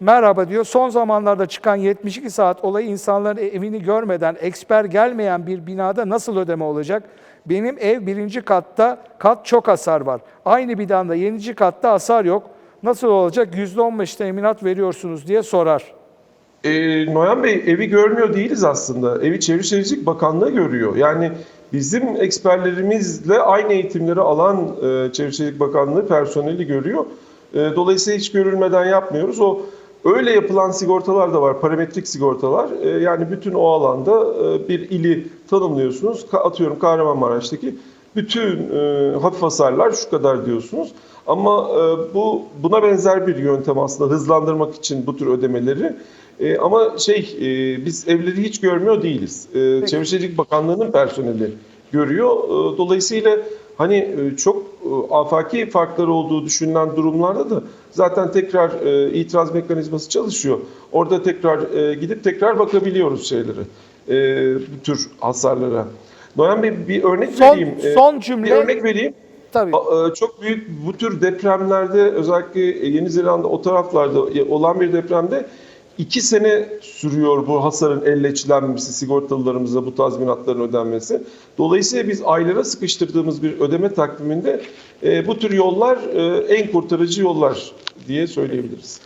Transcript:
Merhaba diyor. Son zamanlarda çıkan 72 saat olayı insanların evini görmeden, eksper gelmeyen bir binada nasıl ödeme olacak? Benim ev birinci katta, kat çok hasar var. Aynı binada yenici katta hasar yok. Nasıl olacak? %15 teminat veriyorsunuz diye sorar. Ee, Noyan Bey evi görmüyor değiliz aslında. Evi Çevre Şehircilik Bakanlığı görüyor. Yani bizim eksperlerimizle aynı eğitimleri alan e, Çevre Şehircilik Bakanlığı personeli görüyor. E, dolayısıyla hiç görülmeden yapmıyoruz. O öyle yapılan sigortalar da var, parametrik sigortalar. E, yani bütün o alanda e, bir ili tanımlıyorsunuz. Ka- atıyorum Kahramanmaraş'taki bütün e, hafif hasarlar şu kadar diyorsunuz. Ama e, bu buna benzer bir yöntem aslında hızlandırmak için bu tür ödemeleri. E, ama şey e, biz evleri hiç görmüyor değiliz. E, Çevre Şehircilik Bakanlığı'nın personeli görüyor. E, dolayısıyla hani e, çok afaki farkları olduğu düşünülen durumlarda da zaten tekrar e, itiraz mekanizması çalışıyor. Orada tekrar e, gidip tekrar bakabiliyoruz şeylere. E, bu tür hasarlara. Noyan Bey bir örnek Son, vereyim. E, son bir cümle. örnek vereyim. Tabii. E, Çok büyük bu tür depremlerde özellikle Yeni Zelanda o taraflarda olan bir depremde iki sene sürüyor bu hasarın elleçlenmesi, sigortalılarımıza bu tazminatların ödenmesi. Dolayısıyla biz aylara sıkıştırdığımız bir ödeme takviminde e, bu tür yollar e, en kurtarıcı yollar diye söyleyebiliriz.